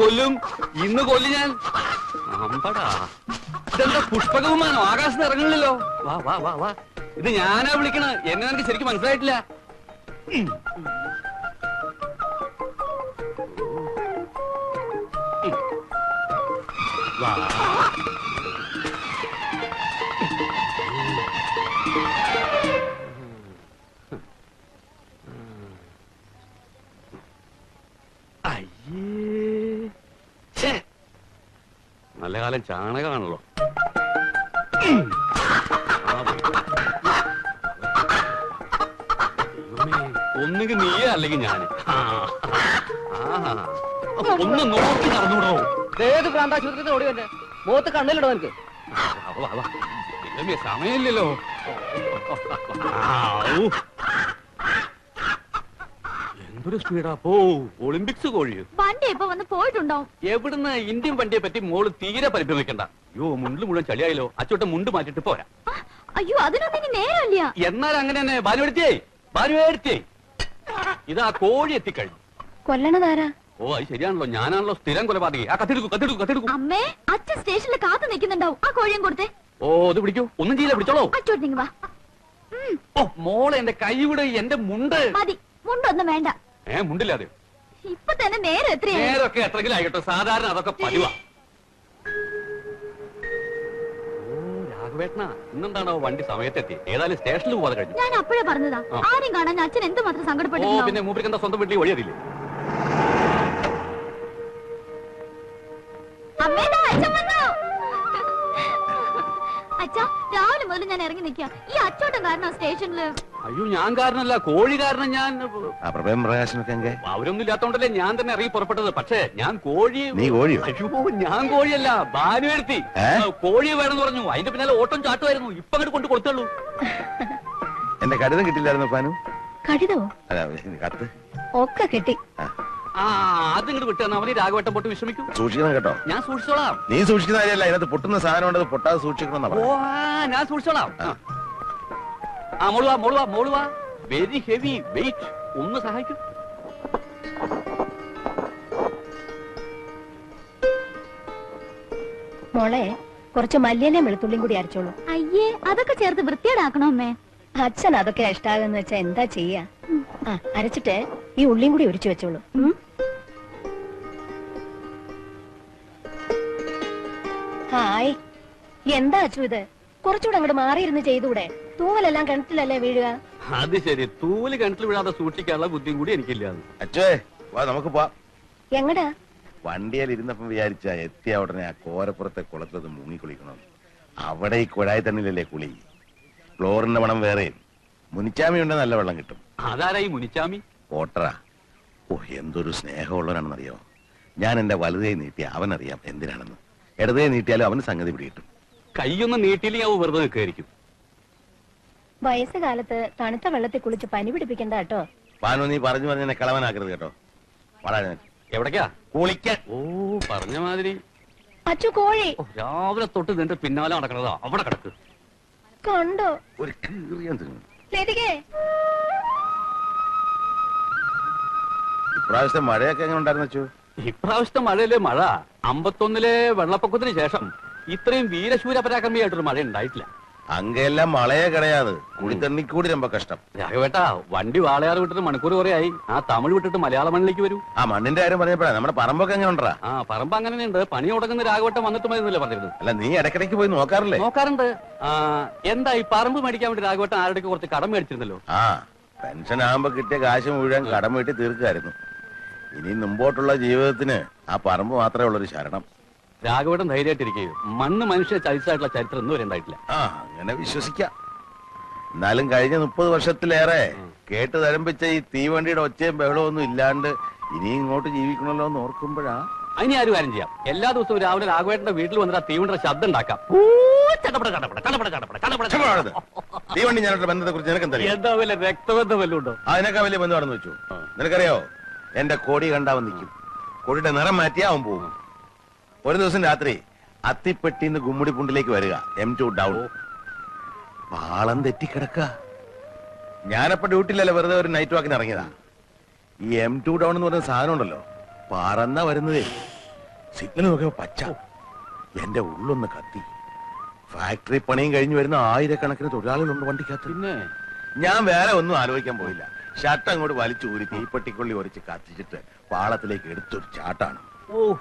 കൊല്ലും. ഇന്ന് കൊല്ലും ഞാൻ. അമ്പടാ. ഇതെന്താ പുഷ്പകവുമാനോ ആകാശത്ത് ഇറങ്ങണില്ലല്ലോ വാ വാ വാ വാ. ഇത് ഞാനാ വിളിക്കണ എന്നെ നിനക്ക് ശരിക്കും മനസ്സിലായിട്ടില്ല. നല്ല കാലം ചാണകമാണല്ലോ. ഒന്നുകിൽ നീയേ അല്ലെങ്കിൽ ഞാൻ. ഒന്ന് നോക്കി നടന്നുകൂടോ? ഏത് പ്രാന്താശുപത്രി ഓടി വന്നെ മുഖത്ത് കണ്ണിലിടോ എനിക്ക് സമയമില്ലല്ലോ. എന്തൊരു സ്പീഡാ പോ ഒളിമ്പിക്സ് കോഴിയോ. വണ്ടി ഇപ്പൊ വന്ന് പോയിട്ടുണ്ടാവും എവിടുന്ന് ഇന്ത്യൻ വണ്ടിയെ പറ്റി മോൾ തീരെ പരിഭ്രമിക്കണ്ട. അയ്യോ മുണ്ടിൽ മുഴുവൻ ചളിയായല്ലോ. അച്ചോട്ടെ മുണ്ട് മാറ്റിട്ട് പോരാ. അയ്യോ അതിനൊന്നും ഇനി നേരമില്ല. എന്നാൽ അങ്ങനെ തന്നെ ഭാനുവെടുത്തേ ഭാനുവെടുത്തേ ഇതാ കോഴി എത്തിക്കഴിഞ്ഞു. കൊല്ലണതാരാ ഓ അത് ശരിയാണല്ലോ. ഞാനാണല്ലോ സ്ഥിരം കൊലപാതകി. ആ കത്തെടുക്കൂ കത്തെടുക്കൂ കത്തെടുക്കൂ. അമ്മേ അച്ഛൻ സ്റ്റേഷനിൽ കാത്തു നിൽക്കുന്നുണ്ടാവും. ആ കോഴിയും കൊടുത്തേ. ഓ അത് പിടിക്കൂ. ഒന്നും ചെയ്യില്ല പിടിച്ചോളൂ. അച്ചോട്ടിങ് വാ. ഓ മോളെ എന്റെ കൈ വിട് എന്റെ മുണ്ട്. മതി. മുണ്ടൊന്നും വേണ്ട. ഏ മുണ്ടില്ലാതെ ഇപ്പൊ തന്നെ നേരം എത്രയായി? നേരൊക്കെ ആയിക്കോട്ടെ സാധാരണ അതൊക്കെ പതിവാ. ഓ രാഘവേട്ടനാ ഇന്നെന്താണോ വണ്ടി സമയത്തെത്തി? ഏതായാലും സ്റ്റേഷനിൽ പോകാതെ കഴിഞ്ഞു. ഞാൻ അപ്പോഴേ പറഞ്ഞതാ. ആ. ആരും കാണാൻ അച്ഛൻ എന്തുമാത്രം ഓ സങ്കടപ്പെട്ടിട്ടുണ്ടാവും? പിന്നെ മൂപ്പർക്ക് എന്താ സ്വന്തം വീട്ടിൽ വഴിയതില്ലേ? അമ്മേ ദാ അച്ഛൻ വന്നു. അച്ഛാ രാവിലെ മുതൽ ഞാൻ ഇറങ്ങി നിൽക്കുക ഈ അച്ചോട്ടം കാരണം സ്റ്റേഷനിൽ അയ്യോ ഞാൻ കാരണല്ല കോഴി കാരണം ഞാൻ ആ പ്രഭയം പ്രകാശനൊക്കെ എങ്കെ? അവരൊന്നും ഇല്ലാത്തോണ്ടല്ലേ ഞാൻ തന്നെ അറിയി പുറപ്പെട്ടത്. പക്ഷേ ഞാൻ കോഴി നീ കോഴിയോ? അയ്യോ ഞാൻ കോഴിയല്ല ഭാനുവരുത്തി ഏ? കോഴി വേണമെന്ന് പറഞ്ഞു. അതിന്റെ പിന്നാലെ ഓട്ടം ചാട്ടുമായിരുന്നു. ഇപ്പൊ അങ്ങോട്ട് കൊണ്ട് കൊടുത്തുള്ളൂ എന്റെ കടിതം കിട്ടില്ലായിരുന്നു പാനു അല്ല കത്ത്. ഒക്കെ കെട്ടി. ആ, ആ അത് ഇങ്ങോട്ട് വിട്ടാ അവന് രാഘവട്ടം പോട്ട് വിശ്രമിക്കും സൂക്ഷിക്കണം കേട്ടോ. ഞാൻ സൂക്ഷിച്ചോളാം. നീ സൂക്ഷിക്കുന്ന കാര്യമല്ല. അതിനകത്ത് പൊട്ടുന്ന സാധനം ഉണ്ടത് പൊട്ടാതെ സൂക്ഷിക്കണം എന്നാ ഓ പറഞ്ഞത്. ആ, ഞാൻ സൂക്ഷിച്ചോളാം. ആ. ആ മോളുവാ മോളുവാ മോളുവാ വെരി ഹെവി വെയിറ്റ് ഒന്ന് സഹായിക്കും. മോളെ കുറച്ച് മല്ലിയനെ വെളുത്തുള്ളിയും കൂടി അരച്ചോളൂ. അയ്യേ അതൊക്കെ ചേർത്ത് വൃത്തിയേടാക്കണോ അമ്മേ? അച്ഛൻ അതൊക്കെ ഇഷ്ടാകുന്ന വെച്ചാ എന്താ ചെയ്യാ? ആ അരച്ചിട്ട് ഈ ഉള്ളിയും കൂടി ഒരിച്ചു വെച്ചോളൂ. ഹായ്. എന്താ അച്ചു ഇത്? കുറച്ചുകൂടെ അങ്ങോട്ട് മാറിയിരുന്ന് ചെയ്തൂടെ? തൂവലെല്ലാം കിണറ്റിലല്ലേ വീഴുക? അത് ശരി. തൂവൽ കിണറ്റിൽ വിടാതെ സൂക്ഷിക്കാനുള്ള ബുദ്ധിയും കൂടി എനിക്കില്ല അച്ഛേ വാ നമുക്ക് എങ്ങടാ? വണ്ടിയിൽ ഇരുന്നപ്പം വിചാരിച്ച എത്തിയ ഉടനെ ആ കോരപ്പുറത്തെ കുളത്തത് മുങ്ങി കുളിക്കണം. അവിടെ ഈ കുഴായി തന്നിലല്ലേ കുളി. ക്ലോറിന്റെ മണം വേറെ. മുനിച്ചാമി ഉണ്ട് നല്ല വെള്ളം കിട്ടും. അതാരായി മുനിച്ചാമി? ഓട്ടറാ ഓ എന്തൊരു സ്നേഹമുള്ളവനാണെന്നറിയോ? ഞാൻ എന്റെ വലുതേ നീട്ടി അവനറിയാം എന്തിനാണെന്ന്. ഇടതേ നീട്ടിയാലും അവന് സംഗതി പിടികിട്ടും. കൈയൊന്നും നീട്ടിയില്ലെങ്കിൽ അവ വെറുതെ നിൽക്കായിരിക്കും വയസ്സുകാലത്ത് തണുത്ത വെള്ളത്തിൽ കുളിച്ച് പനി പിടിപ്പിക്കണ്ട കേട്ടോ. പാനു നീ പറഞ്ഞു പറഞ്ഞ കളവനാക്കരുത് കേട്ടോ. വളരെ എവിടേക്കാ? കുളിക്കാൻ. ഓ പറഞ്ഞ മാതിരി. അച്ചു കോഴി. ഓ, രാവിലെ തൊട്ട് നിന്റെ പിന്നാലെ നടക്കണതാ. അവിടെ കിടക്ക്. കണ്ടോ? ഒരു കീറിയാൻ തിന്നു. ലതികേ. ഇപ്രാവശ്യത്തെ മഴയൊക്കെ എങ്ങനെ ഉണ്ടായിരുന്നു അച്ചു? ഇപ്രാവശ്യത്തെ മഴയിലെ മഴ അമ്പത്തൊന്നിലെ വെള്ളപ്പൊക്കത്തിന് ശേഷം ഇത്രയും വീരശൂര പരാക്രമിയായിട്ടൊരു മഴ ഉണ്ടായിട്ടില്ല. അങ്ങെല്ലാം മളയെ കിടയാത് കുടിത്തണ്ണിക്കൂടി രമ്പ കഷ്ടം. രാഘവേട്ടാ വണ്ടി വാളയാറ് വിട്ടിട്ട് മണിക്കൂർ കുറെ ആയി ആ തമിഴ് വിട്ടിട്ട് മലയാള മണ്ണിലേക്ക് വരൂ. ആ മണ്ണിന്റെ കാര്യം പറഞ്ഞപ്പോഴാ നമ്മുടെ പറമ്പൊക്കെ എങ്ങനെ ഉണ്ടാ ആ പറമ്പ് അങ്ങനെയുണ്ട്. പണി തുടങ്ങുന്ന രാഘവട്ടം വന്നിട്ട് മതിന്നല്ലേ പറഞ്ഞിരുന്നു അല്ല നീ ഇടക്കിടയ്ക്ക് പോയി നോക്കാറില്ലേ? നോക്കാറുണ്ട്. എന്താ ഈ പറമ്പ് മേടിക്കാൻ വേണ്ടി രാഘവട്ടം ആരുടെ കുറച്ച് കടം മേടിച്ചിരുന്നല്ലോ? ആ പെൻഷൻ ആകുമ്പോ കിട്ടിയ കാശ് മുഴുവൻ കടം വീട്ടി തീർക്കായിരുന്നു. ഇനി മുമ്പോട്ടുള്ള ജീവിതത്തിന് ആ പറമ്പ് മാത്രമേ ഉള്ളൊരു ശരണം. രാഘവട്ടം ധൈര്യമായിട്ടിരിക്കുക മണ്ണ് മനുഷ്യ ചരിച്ചായിട്ടുള്ള ചരിത്രം ഒന്നും വരെ ഉണ്ടായിട്ടില്ല. ആ അങ്ങനെ വിശ്വസിക്കാം. എന്നാലും കഴിഞ്ഞ മുപ്പത് വർഷത്തിലേറെ കേട്ട് തരംപിച്ച ഈ തീവണ്ടിയുടെ ഒച്ചയും ബഹളവും ഒന്നും ഇല്ലാണ്ട് ഇനി ഇങ്ങോട്ട് ജീവിക്കണമല്ലോ എന്ന് ഓർക്കുമ്പോഴാ? അതിന് ആരും കാര്യം ചെയ്യാം. എല്ലാ ദിവസവും രാവിലെ രാഘവേട്ടന്റെ വീട്ടിൽ വന്നിട്ട് ആ തീവണ്ടിയുടെ ശബ്ദം ഉണ്ടാക്കാം. തീവണ്ടി ഞാനുള്ള ബന്ധത്തെ കുറിച്ച് നിനക്കെന്തറിയാം എന്താ വല്ല രക്തബന്ധം വല്ലതും ഉണ്ടോ? അതിനൊക്കെ വലിയ ബന്ധമാണെന്ന് വെച്ചു. നിനക്കറിയോ? എന്റെ കോടി കണ്ടാവും നിൽക്കും. കോടിയുടെ നിറം മാറ്റിയാവും പോകും ഒരു ദിവസം രാത്രി അത്തിപ്പെട്ടിന്ന് ഗുമ്മുടിപ്പുണ്ടിലേക്ക് വരിക. എം ടു ഡൗൺ പാളം തെറ്റിക്കിടക്ക. ഞാനപ്പോ ഡ്യൂട്ടിയിലല്ലേ വെറുതെ ഒരു നൈറ്റ് വാക്കിന് ഇറങ്ങിയതാ. ഈ എം ടു ഡൗൺ എന്ന് പറയുന്ന സാധനം ഉണ്ടല്ലോ. പറന്ന വരുന്നതേ. സിഗ്നൽ നോക്കിയപ്പോ പച്ച. എന്റെ ഉള്ളൊന്ന് കത്തി. ഫാക്ടറി പണിയും കഴിഞ്ഞു വരുന്ന ആയിരക്കണക്കിന് തൊഴിലാളികളുണ്ട് വണ്ടിക്കകത്ത്. പിന്നെ? ഞാൻ വേറെ ഒന്നും ആലോചിക്കാൻ പോയില്ല. ഷർട്ട് അങ്ങോട്ട് വലിച്ചു ഊരി തീപ്പെട്ടിക്കൊള്ളി ഒരച്ച് കത്തിച്ചിട്ട് പാളത്തിലേക്ക് എടുത്തൊരു ചാട്ടാണ്. ഓ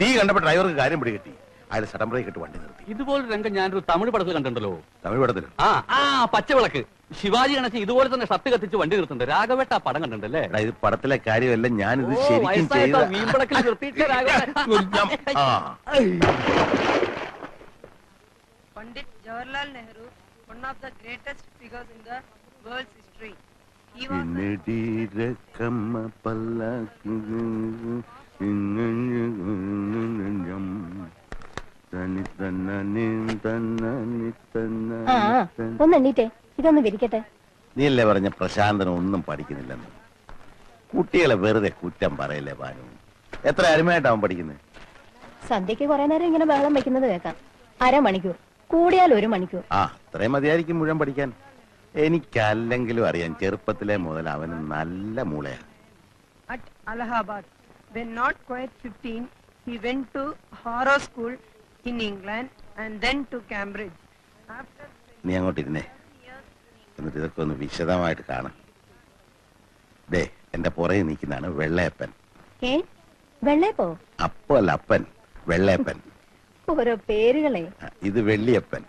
തീ കണ്ടപ്പോ ഡ്രൈവർക്ക് കാര്യം പിടികിട്ടി അയാൾ സഡൻ ബ്രേക്ക് ഇട്ട് വണ്ടി നിർത്തി. ഇതുപോലെ രംഗം ഞാനൊരു തമിഴ് പടത്തിൽ കണ്ടിട്ടുണ്ടല്ലോ. തമിഴ് പടത്തിൽ ആ ആ പച്ചവിളക്ക്. ശിവാജി ഗണേശൻ ഇതുപോലെ തന്നെ ഷർട്ട് കത്തിച്ച് വണ്ടി നിർത്തുന്നുണ്ട്. രാഘവേട്ട ആ പടം കണ്ടിട്ടുണ്ടല്ലേ? എടാ ഇത് പടത്തിലെ കാര്യമല്ല ഞാനിത് ഓ, ശരിക്കും ചെയ്ത നിർത്തിയിട്ട്. ആ. Pandit Jawaharlal Nehru, one of the greatest figures in the world's history. He was a- പിന്നീടിരക്കമ്മ പല്ലക്ക് തനി തന്നനി തന്നനി ആ ആ, തന്നനി ഒന്ന് എണ്ണീറ്റേ ഇതൊന്ന് വിരിക്കട്ടെ. നീയല്ലേ പറഞ്ഞ പ്രശാന്തൻ ഒന്നും പഠിക്കുന്നില്ലെന്ന്? കുട്ടികളെ വെറുതെ കുറ്റം പറയല്ലേ ഭാനു? എത്ര അരുമയായിട്ടാവും പഠിക്കുന്നത് സന്ധ്യക്ക് കുറെ നേരം ഇങ്ങനെ ബഹളം വെക്കുന്നത് കേൾക്കാം. അരമണിക്കൂർ കൂടിയാൽ ഒരു മണിക്കൂർ. ആ അത്രയും മതിയായിരിക്കും മുഴുവൻ പഠിക്കാൻ. എനിക്കല്ലെങ്കിലും അറിയാം ചെറുപ്പത്തിലെ മുതൽ അവന് നല്ല മൂളയാണ് Allahabad. When not quite 15, he went to horror School in England and then to Cambridge. After നീ അങ്ങോട്ട് ഇരുന്നേ. എന്നിട്ട് ഇതൊക്കെ ഒന്ന് വിശദമായിട്ട് കാണാം. ദേ എന്റെ പുറകെ നിൽക്കുന്നതാണ് വെള്ളയപ്പൻ. ഏ? വെള്ളേപ്പോ അപ്പല്ല അപ്പൻ. വെള്ളയപ്പൻ. ഓരോ പേരുകളെ. ഇത് വെള്ളിയപ്പൻ.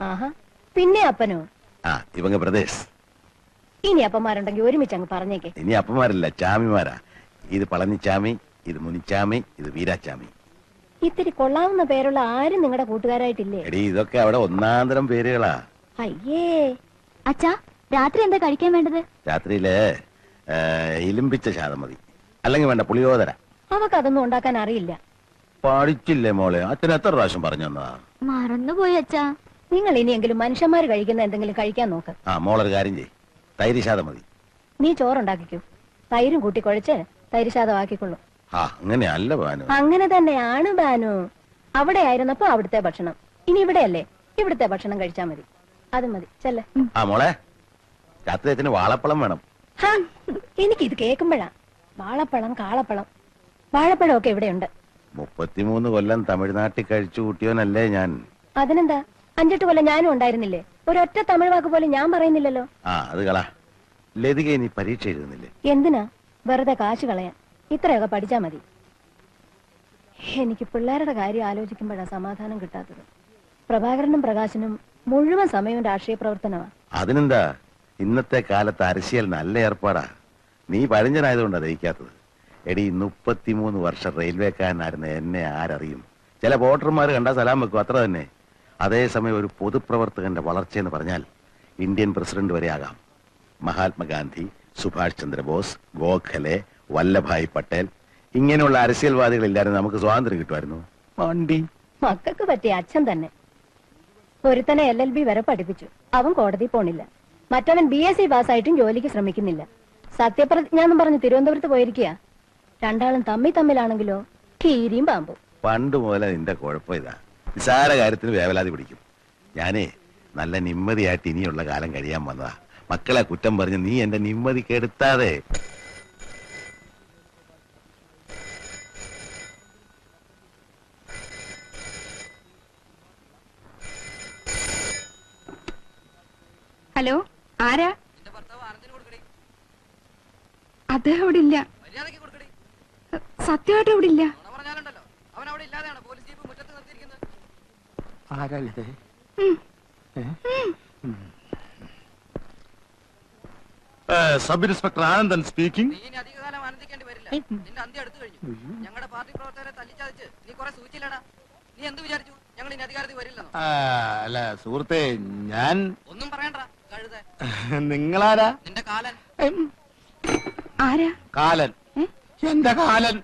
ആഹാ. പിന്നെ അപ്പനോ? ആ ഇവങ്ങ പ്രദേശ് ഇനി അപ്പന്മാരുണ്ടെങ്കിൽ ഒരുമിച്ച് അങ്ങ് പറഞ്ഞേക്കെ. ഇനി അപ്പന്മാരല്ല ചാമിമാരാ. ഇത് പളനിച്ചാമി ഇത് മുനിച്ചാമി ഇത് വീരാച്ചാമി. ഇത്തിരി കൊള്ളാവുന്ന പേരുള്ള ആരും നിങ്ങളുടെ കൂട്ടുകാരായിട്ടില്ലേ? എടി ഇതൊക്കെ അവിടെ ഒന്നാന്തരം പേരുകളാ. അയ്യേ. അച്ഛാ രാത്രി എന്താ കഴിക്കാൻ വേണ്ടത്? രാത്രിയിൽ ഏ, ഇലിമ്പിച്ച ശാതം മതി. അല്ലെങ്കിൽ വേണ്ട പുളിയോദര. അവക്കതൊന്നും ഉണ്ടാക്കാൻ അറിയില്ല. പഠിച്ചില്ലേ മോളെ? അച്ഛൻ എത്ര പ്രാവശ്യം പറഞ്ഞു തന്നതാ? മറന്നുപോയി അച്ഛാ. നിങ്ങൾ ഇനിയെങ്കിലും മനുഷ്യന്മാർ കഴിക്കുന്ന എന്തെങ്കിലും കഴിക്കാൻ നോക്ക്. ആ മോളൊരു കാര്യം ചെയ് തൈര് ശാതം മതി. നീ ചോറുണ്ടാക്കിക്കൂ. തൈരും കൂട്ടി കുഴച്ച് തൈര് ശാതമാക്കിക്കൊള്ളു ആ അങ്ങനെയല്ല ബാനു. അങ്ങനെ തന്നെയാണ് ബാനു. അവിടെ ആയിരുന്നപ്പോ അവിടുത്തെ ഭക്ഷണം. ഇനി ഇവിടെയല്ലേ? ഇവിടുത്തെ ഭക്ഷണം കഴിച്ചാ മതി. അത് മതി. ചെല്ലേ. ആ മോളെ. രാത്രി വാളപ്പളം വേണം. എനിക്ക് ഇത് കേൾക്കുമ്പോഴാ. വാഴപ്പഴം കാളപ്പഴം വാഴപ്പഴം ഒക്കെ ഇവിടെയുണ്ട്. മുപ്പത്തിമൂന്ന് കൊല്ലം തമിഴ്നാട്ടിൽ കഴിച്ചു കൂട്ടിയോനല്ലേ ഞാൻ. അതിനെന്താ? അഞ്ചെട്ട് കൊല്ലം ഞാനും ഉണ്ടായിരുന്നില്ലേ? ഒരൊറ്റ തമിഴ് വാക്ക് പോലും ഞാൻ പറയുന്നില്ലല്ലോ. ആ അത് കളാ. ലതിക ഇനി പരീക്ഷ എഴുതുന്നില്ലേ? എന്തിനാ? വെറുതെ കാശ് കളയാൻ. ഇത്രയൊക്കെ പഠിച്ചാ മതി. എനിക്ക് പിള്ളേരുടെ കാര്യം ആലോചിക്കുമ്പോഴാണ് സമാധാനം കിട്ടാത്തത്. പ്രഭാകരനും പ്രകാശനും മുഴുവൻ സമയവും രാഷ്ട്രീയ പ്രവർത്തനമാണ് അതിനെന്താ? ഇന്നത്തെ കാലത്ത് അരശിയൽ നല്ല ഏർപ്പാടാ. നീ പഴഞ്ചനായതുകൊണ്ടാ ദഹിക്കാത്തത്. എടി മുപ്പത്തിമൂന്ന് വർഷം റെയിൽവേക്കാരനായിരുന്ന എന്നെ ആരറിയും? ചില വോട്ടർമാർ കണ്ടാൽ സലാം വെക്കും അത്ര തന്നെ. അതേസമയം ഒരു പൊതുപ്രവർത്തകന്റെ വളർച്ചയെന്ന് പറഞ്ഞാൽ ഇന്ത്യൻ പ്രസിഡന്റ് വരെ ആകാം. മഹാത്മാഗാന്ധി സുഭാഷ് ചന്ദ്രബോസ് ഗോഖലെ വല്ലഭായ് പട്ടേൽ ഇങ്ങനെയുള്ള അരസ്യൽവാദികളില്ലായിരുന്നു നമുക്ക് സ്വാതന്ത്ര്യം കിട്ടുമായിരുന്നു? മക്കൾക്ക് പറ്റിയ അച്ഛൻ തന്നെ. ഒരുത്തനെ എൽ എൽ ബി വരെ പഠിപ്പിച്ചു. അവൻ കോടതി പോണില്ല. മറ്റവൻ ബി എസ് സി പാസ്സായിട്ടും ജോലിക്ക് ശ്രമിക്കുന്നില്ല. സത്യപ്രതിജ്ഞ എന്നും പറഞ്ഞ് തിരുവനന്തപുരത്ത് പോയിരിക്കുക രണ്ടാളും തമ്മി തമ്മിലാണെങ്കിലോ? കീരിയും പാമ്പും. പണ്ട് മുതലേ നിന്റെ കുഴപ്പം ഇതാ. നിസാര കാര്യത്തിന് വേവലാതി പിടിക്കും. ഞാനേ നല്ല നിമ്മതിയായിട്ട് ഇനിയുള്ള കാലം കഴിയാൻ വന്നതാ. മക്കളെ കുറ്റം പറഞ്ഞ് നീ എന്റെ നിമ്മതി കെടുത്താതെ. ഹലോ ആരാ? അദ്ദേഹം ഇവിടെ ഇല്ല സത്യമായിട്ട് ഇവിടെ ഇല്ല സബ് ഇൻസ്പെക്ടർ ആനന്ദൻ സ്പീക്കിംഗ് ഞങ്ങളുടെ പാർട്ടി പ്രവർത്തകരെ തല്ലിച്ചതച്ച് നീ കുറെ സൂചിച്ചില്ലടാ. നീ എന്ത് വിചാരിച്ചു? ഞങ്ങൾ ഇനി അധികാരത്തിൽ വരില്ലെന്നോ? അല്ല സുഹൃത്തെ ഞാൻ ഒന്നും പറയണ്ട കഴുത. നിങ്ങളാരാ? നിന്റെ കാലൻ. ആരാ? കാലൻ? എന്റെ കാലൻ.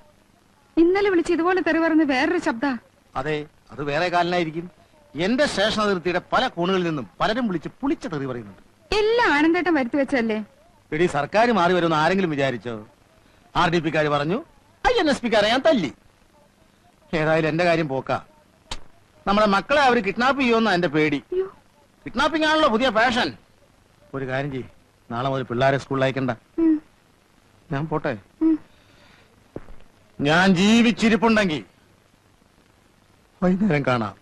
ഇന്നലെ വിളിച്ച് ഇതുപോലെ തെറി പറഞ്ഞ് വേറൊരു ശബ്ദ. അതെ അത് വേറെ കാലനായിരിക്കും. എന്റെ സ്റ്റേഷൻ അതിർത്തിയുടെ പല കോണുകളിൽ നിന്നും പലരും വിളിച്ച് പുളിച്ച തെറി പറയുന്നുണ്ട്. എല്ലാം ആനന്ദേട്ടം വരുത്തി വെച്ചല്ലേ എടി സർക്കാർ മാറി വരുമെന്ന് ആരെങ്കിലും വിചാരിച്ചോ? ആർ ഡി പിക്കാർ പറഞ്ഞു ഐ എൻ എസ് പിക്കാരെ ഞാൻ തല്ലി. ഏതായാലും എന്റെ കാര്യം പോക്ക. നമ്മുടെ മക്കളെ അവർ കിഡ്നാപ്പ് ചെയ്യുമെന്ന എന്റെ പേടി. കിഡ്നാപ്പിംഗ് ആണല്ലോ പുതിയ ഫാഷൻ ഒരു കാര്യം ചെയ്യ്. നാളെ മുതൽ പിള്ളേരെ സ്കൂളിൽ അയക്കണ്ട. ഞാൻ പോട്ടെ. ഞാൻ ജീവിച്ചിരിപ്പുണ്ടെങ്കിൽ വൈകുന്നേരം കാണാം.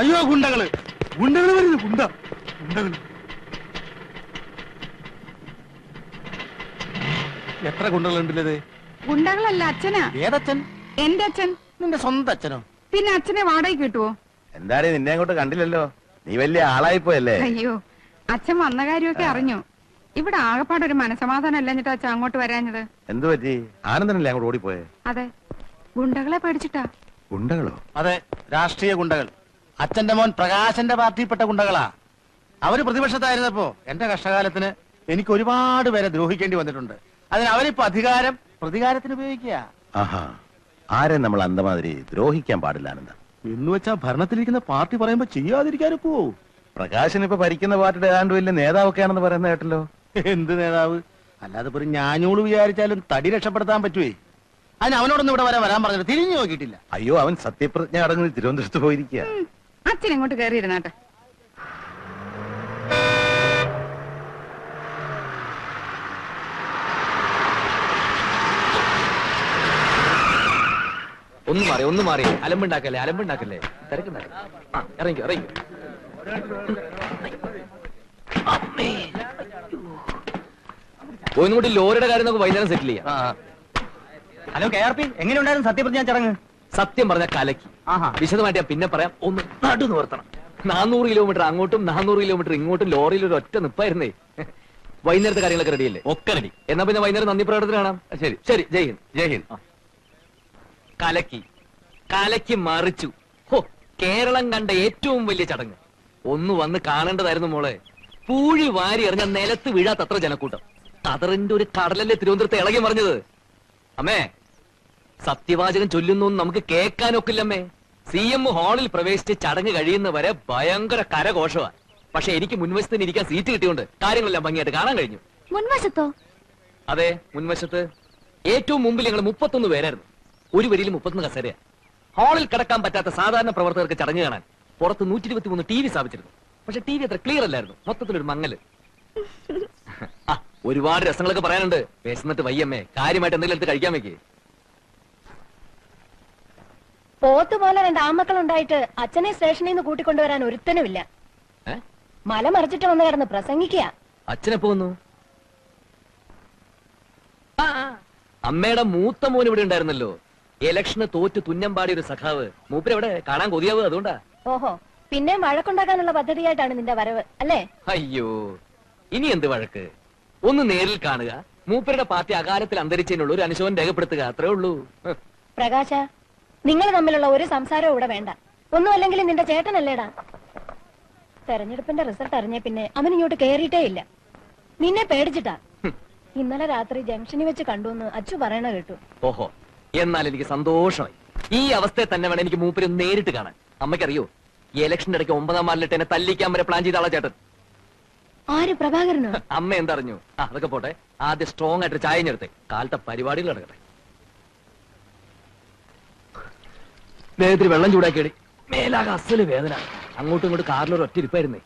അയ്യോ ഗുണ്ടകൾ. ഗുണ്ടകൾ വരുന്നു ഗുണ്ട. ഗുണ്ടകൾ. എത്ര ഗുണ്ടകളുണ്ടല്ലേ ഗുണ്ടകളല്ല അച്ഛനാ. ഏതച്ഛൻ? എന്റെ അച്ഛൻ. നിന്റെ സ്വന്തം അച്ഛനോ? പിന്നെ അച്ഛനെ വാടകയ്ക്ക് കിട്ടുവോ? എന്തായാലും നിന്നെ അങ്ങോട്ട് കണ്ടില്ലല്ലോ? നീ വലിയ ആളായിപ്പോയല്ലേ? അയ്യോ അച്ഛൻ വന്ന കാര്യമൊക്കെ അറിഞ്ഞു. ഇവിടെ ആകപ്പാടെ ഒരു മനസമാധാനം അല്ലഞ്ഞിട്ടാ അച്ഛൻ അങ്ങോട്ട് വരാഞ്ഞത്? എന്തു പറ്റി? ആനന്ദനല്ലേ അങ്ങോട്ട് ഓടിപ്പോയെ? അതെ. ഗുണ്ടകളെ പേടിച്ചിട്ടാ. ഗുണ്ടകളോ? അതെ രാഷ്ട്രീയ ഗുണ്ടകൾ. അച്ഛന്റെ മോൻ പ്രകാശന്റെ പാർട്ടിയിൽപ്പെട്ട ഗുണ്ടകളാ. അവർ പ്രതിപക്ഷത്തായിരുന്നപ്പോ എന്റെ കഷ്ടകാലത്തിന് എനിക്ക് ഒരുപാട് പേരെ ദ്രോഹിക്കേണ്ടി വന്നിട്ടുണ്ട്. അതിന് അവരിപ്പോ അധികാരം പ്രതികാരത്തിന് ഉപയോഗിക്കുക. ആഹാ. ആരെ നമ്മൾ അന്തമാതിരി ദ്രോഹിക്കാൻ പാടില്ല ആനന്ദ എന്ന് വെച്ചാ ഭരണത്തിലിരിക്കുന്ന പാർട്ടി പറയുമ്പോ ചെയ്യാതിരിക്കാനൊക്കെ പോവും പ്രകാശൻ ഇപ്പൊ ഭരിക്കുന്ന പാർട്ടിയുടെ ഏതാണ്ട് വലിയ നേതാവൊക്കെയാണെന്ന് പറയുന്ന കേട്ടല്ലോ. എന്ത് നേതാവ്? അല്ലാതെ ഒരു ഞാനോട് വിചാരിച്ചാലും തടി രക്ഷപ്പെടുത്താൻ പറ്റുവേ. അതിന് അവനോടൊന്നും ഇവിടെ വരാൻ വരാൻ പറഞ്ഞിട്ട് തിരിഞ്ഞു നോക്കിയിട്ടില്ല. അയ്യോ അവൻ സത്യപ്രതിജ്ഞ അടങ്ങി തിരുവനന്തപുരത്ത് പോയിരിക്കുക അച്ഛൻ ഇങ്ങോട്ട് കയറിയിരുന്നാട്ടെ. ഒന്ന് മാറി ഒന്ന് മാറി. അലമ്പുണ്ടാക്കല്ലേ അലമ്പുണ്ടാക്കല്ലേ? തിരക്കുണ്ടാക്കല്ലേ ആ ഇറങ്ങിക്കോ ഇറങ്ങിക്കോ. ഒന്നും കൂടി ലോറിയുടെ കാര്യം നമുക്ക് വൈകുന്നേരം സെറ്റിൽ ചെയ്യാം. Hello K R P. എങ്ങനെയുണ്ടായിരുന്നു സത്യപ്രതിജ്ഞ ചടങ്ങ്? സത്യം പറഞ്ഞ കലക്കി. വിശദമായിട്ട് ഞാൻ പിന്നെ പറയാം. ഒന്ന് നടു നിർത്തണം നാനൂറ് കിലോമീറ്റർ അങ്ങോട്ടും നാനൂറ് കിലോമീറ്റർ ഇങ്ങോട്ടും ലോറിയിൽ ഒരു ഒറ്റ നിപ്പായിരുന്നേ. വൈകുന്നേരത്തെ കാര്യങ്ങളൊക്കെ റെഡിയല്ലേ? ഒക്കെ റെഡി. എന്നാ പിന്നെ വൈകുന്നേരം നന്ദി പ്രകടനത്തിന് കാണാം. ശരി. ശരി ജയ് ഹിന്ദ്. ജയ് ഹിന്ദ്. കലക്കി. കലക്കി മറിച്ചു. ഹോ കേരളം കണ്ട ഏറ്റവും വലിയ ചടങ്ങ്. ഒന്ന് വന്ന് കാണേണ്ടതായിരുന്നു മോളെ. പൂഴി വാരി എറിഞ്ഞ നിലത്ത് വീഴാത്തത്ര ജനക്കൂട്ടം. കതറിന്റെ ഒരു കടലല്ലേ തിരുവനന്തപുരത്ത് ഇളകി മറിഞ്ഞത്? അമ്മേ സത്യവാചകം ചൊല്ലുന്നു നമുക്ക് കേൾക്കാനൊക്കില്ലമ്മേ. സി എം ഹാളിൽ പ്രവേശിച്ച് ചടങ്ങ് കഴിയുന്നവരെ ഭയങ്കര കരഘോഷമാ പക്ഷെ എനിക്ക് മുൻവശത്തിന് ഇരിക്കാൻ സീറ്റ് കിട്ടിയോണ്ട് കാര്യങ്ങളെല്ലാം ഭംഗിയായിട്ട് കാണാൻ കഴിഞ്ഞു. മുൻവശത്തോ? അതെ മുൻവശത്ത്. ഏറ്റവും മുമ്പിൽ ഞങ്ങൾ മുപ്പത്തൊന്ന് പേരായിരുന്നു. ഒരു വരിയിൽ മുപ്പത്തൊന്ന് കസേര ഹാളിൽ കിടക്കാൻ പറ്റാത്ത സാധാരണ പ്രവർത്തകർക്ക് ചടങ്ങ് കാണാൻ പുറത്ത് നൂറ്റി ഇരുപത്തി മൂന്ന് ടി വി സ്ഥാപിച്ചിരുന്നു. പക്ഷെ ടി വി അത്ര ക്ലിയർ അല്ലായിരുന്നു. മൊത്തത്തിലൊരു മങ്ങൽ. ഒരുപാട് രസങ്ങളൊക്കെ പറയാനുണ്ട്. വിശന്നിട്ട് വയ്യമ്മേ കാര്യമായിട്ട് എന്തെങ്കിലും എടുത്ത് കഴിക്കാൻ വെക്കേ പോത്ത് രണ്ട് ആമക്കൾ ഉണ്ടായിട്ട് അച്ഛനെ സ്റ്റേഷനിൽ നിന്ന് കൂട്ടിക്കൊണ്ടുവരാൻ ഒരുത്തനുമില്ല? മല മറിച്ചിട്ട് വന്ന് കിടന്ന് പ്രസംഗിക്കുക. അച്ഛനെ ആ. അമ്മയുടെ മൂത്ത മോൻ ഇവിടെ ഉണ്ടായിരുന്നല്ലോ. ഇലക്ഷന് തോറ്റ് തുന്നമ്പാടിയ ഒരു സഖാവ്. മൂപ്പരെവിടെ കാണാൻ കൊതിയാവ് അതുകൊണ്ടാ? ഓഹോ പിന്നെ വഴക്കുണ്ടാക്കാനുള്ള പദ്ധതിയായിട്ടാണ് നിന്റെ വരവ് അല്ലേ? അയ്യോ ഇനി എന്ത് വഴക്ക്? ഒന്ന് നേരിൽ കാണുക. മൂപ്പരുടെ പാർട്ടി അകാലത്തിൽ അന്തരിച്ചതിനുള്ള. ഒരു അനുശോചനം രേഖപ്പെടുത്തുക. അത്രേ ഉള്ളൂ. പ്രകാശ നിങ്ങൾ തമ്മിലുള്ള ഒരു സംസാരവും ഇവിടെ വേണ്ട. ഒന്നും അല്ലെങ്കിൽ നിന്റെ ചേട്ടനല്ലേടാ. തെരഞ്ഞെടുപ്പിന്റെ റിസൾട്ട് അറിഞ്ഞ പിന്നെ അവൻ ഇങ്ങോട്ട് കേറിയിട്ടേ ഇല്ല. നിന്നെ പേടിച്ചിട്ടാ. ഇന്നലെ രാത്രി ജംഗ്ഷനിൽ വെച്ച് കണ്ടു എന്ന് അച്ചു പറയണ കേട്ടു. ഓഹോ എന്നാൽ എനിക്ക് സന്തോഷമായി. ഈ അവസ്ഥയെ തന്നെ വേണം എനിക്ക് മൂപ്പര് നേരിട്ട് കാണാൻ. അമ്മയ്ക്കറിയോ ഈ ഇലക്ഷന്റെ ഇടയ്ക്ക് ഒമ്പതാം വാർഡിലിട്ട് എന്നെ തല്ലിക്കാൻ വരെ പ്ലാൻ ചെയ്ത ആളാ ചേട്ടൻ. ആര് പ്രഭാകരനോ? അമ്മ എന്തറിഞ്ഞു? ആ അതൊക്കെ പോട്ടെ. ആദ്യം സ്ട്രോങ് ആയിട്ട് ചായ ഞെടുത്തേ കാലത്തെ പരിപാടികൾ നടക്കട്ടെ. ദേഹത്തിൽ വെള്ളം ചൂടാക്കിയടി. മേലാകെ അസൽ വേദന. അങ്ങോട്ടും ഇങ്ങോട്ടും കാറിലൊരു ഒറ്റ ഇരിപ്പായിരുന്നേ.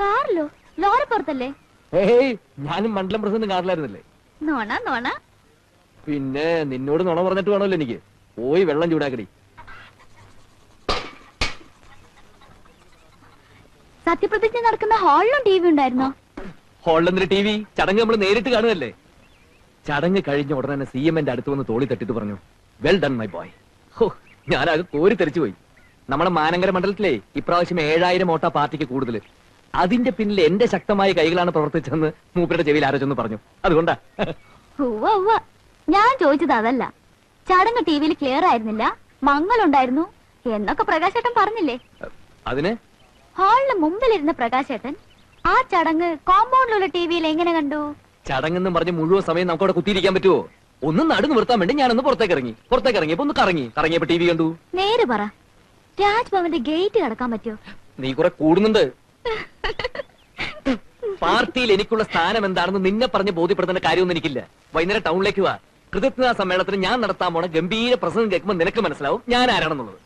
കാറിലോ? ലോറി പുറത്തല്ലേ? ഏയ് ഞാനും മണ്ഡലം പ്രസിഡന്റ് കാറിലായിരുന്നില്ലേ? നോണ നോണ. പിന്നെ നിന്നോട് നുണ പറഞ്ഞിട്ട് വേണമല്ലോ എനിക്ക്. പോയി വെള്ളം ചൂടാക്കടി. സത്യപ്രതിജ്ഞ നടക്കുന്ന ഹാളിലും ടി വി ഉണ്ടായിരുന്നോ? ഹോളിലെന്തിന് ടി വി? ചടങ്ങ് നമ്മൾ നേരിട്ട് കാണുകയല്ലേ? ചടങ്ങ് കഴിഞ്ഞ ഉടനെ സി സി എമ്മിന്റെ അടുത്ത് വന്ന് തോളി തട്ടിട്ട് പറഞ്ഞു വെൽ ഡൺ മൈ ബോയ് ഹോ ഞാനത് കോരി തെറിച്ചു പോയി. നമ്മുടെ മാനങ്കര മണ്ഡലത്തിലെ ഇപ്രാവശ്യം ഏഴായിരം ഓട്ട പാർട്ടിക്ക് കൂടുതൽ അതിന്റെ പിന്നിൽ എന്റെ ശക്തമായ കൈകളാണ് പ്രവർത്തിച്ചെന്ന് മൂപ്പരുടെ ചെവിയിൽ ആരോചെന്ന് പറഞ്ഞു. അതുകൊണ്ടാ. ഞാൻ ചോദിച്ചത് അതല്ല. ചടങ്ങ് ടി വിയിൽ ക്ലിയർ ആയിരുന്നില്ല. മങ്ങളുണ്ടായിരുന്നു എന്നൊക്കെ പ്രകാശേട്ടൻ പറഞ്ഞില്ലേ? അതിന്? ഹാളിന് മുമ്പിലിരുന്ന പ്രകാശേട്ടൻ ആ ചടങ്ങ് കോമ്പൗണ്ടിലുള്ള ടി വിയിൽ എങ്ങനെ കണ്ടു? ചടങ്ങെന്ന് പറഞ്ഞ് മുഴുവൻ സമയം നമുക്കവിടെ കുത്തിയിരിക്കാൻ പറ്റുമോ ഒന്ന് നടു നിർത്താൻ വേണ്ടി ഞാനൊന്ന് പുറത്തേക്ക് ഇറങ്ങി. പുറത്തേക്ക് ഇറങ്ങിയപ്പോ ഒന്ന് കറങ്ങി. കറങ്ങിയപ്പോ ടി വി കണ്ടു. നേരെ പറ. രാജ്ഭവന്റെ ഗേറ്റ് കടക്കാൻ പറ്റോ നീ കുറെ കൂടുന്നുണ്ട്. പാർട്ടിയിൽ എനിക്കുള്ള സ്ഥാനം എന്താണെന്ന് നിന്നെ പറഞ്ഞ് ബോധ്യപ്പെടുത്തേണ്ട കാര്യമൊന്നും എനിക്കില്ല. വൈകുന്നേരം ടൗണിലേക്ക് വാ. കൃതജ്ഞതാ സമ്മേളനത്തിന് ഞാൻ നടത്താൻ പോണ ഗംഭീര പ്രസംഗം കേൾക്കുമ്പോൾ നിനക്ക് മനസ്സിലാവും ഞാൻ ആരാണെന്നുള്ളത്.